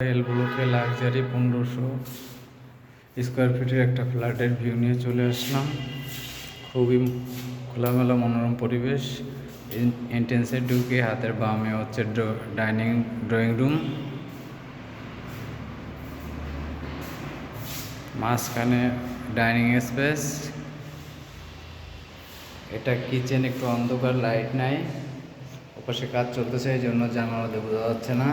এল ব্লকে লাক্সারি পনেরোশো স্কোয়ার ফিটের একটা ফ্ল্যাটের ভিউ নিয়ে চলে আসলাম। খুবই খোলামেলা মনোরম পরিবেশ। এন্ট্রেন্সে ঢুকে হাতের বামে হচ্ছে ডাইনিং, ড্রয়িং রুম। মাঝখানে ডাইনিং স্পেস। এটা কিচেন, একটু অন্ধকার, লাইট নাই। ওপাশে কাজ চলতেছে এই জন্য জানালাতে বোঝা যাচ্ছে না।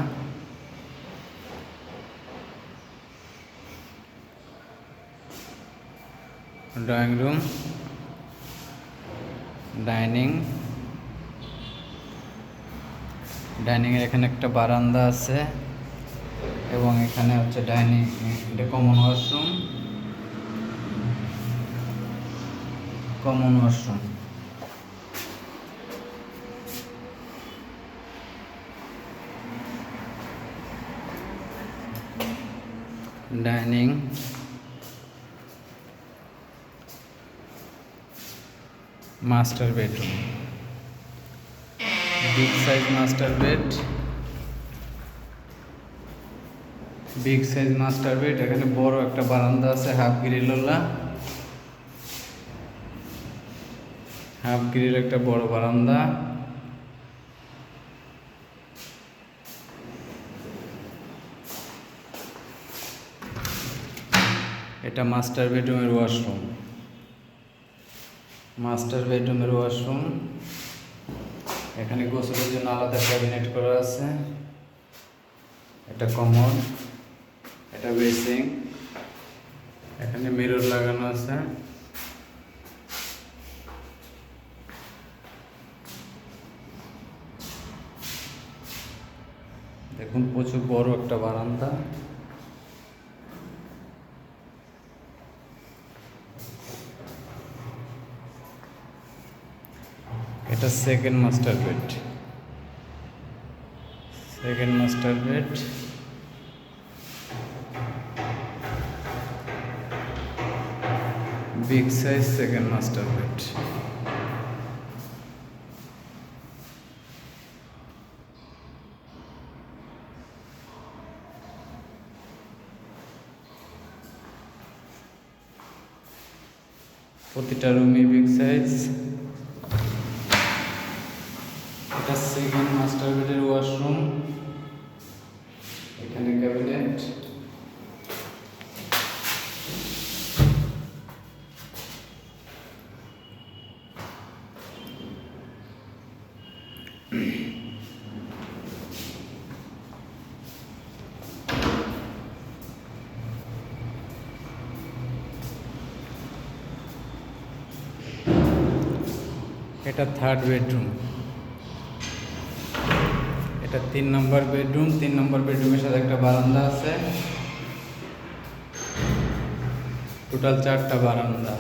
ড্রয়িং রুম, ডাইনিং, ডাইনিংয়ের এখানে একটা বারান্দা আছে এবং এখানে হচ্ছে ডাইনিং, এটা common washroom common washroom dining master bedroom big size master bed big size master bed এখানে বড় একটা বারান্দা আছে হাফ গ্রিলওয়ালা হাফ গ্রিল একটা বড় বারান্দা। এটা মাস্টার বেডরুমের ওয়াশরুম মাস্টার বেডরুমের ওয়াশরুম। এখানে গোসলের জন্য আলাদা ক্যাবিনেট করা আছে। এটা কমন এটা বেসিং এখানে মিরর লাগানো আছে। দেখুন, প্রচুর বড় একটা বারান্দা। এটা second master bed second master bed big size second master bed প্রতিটা রুমই বিগ সাইজ এটা সেকেন্ড মাস্টার বেডের ওয়াশরুম এখানে ক্যাবিনেট। এটা থার্ড বেডরুম এটা তিন নম্বর বেডরুম তিন নম্বর বেডরুমের সাথে একটা বারান্দা আছে। টোটাল চারটা বারান্দা।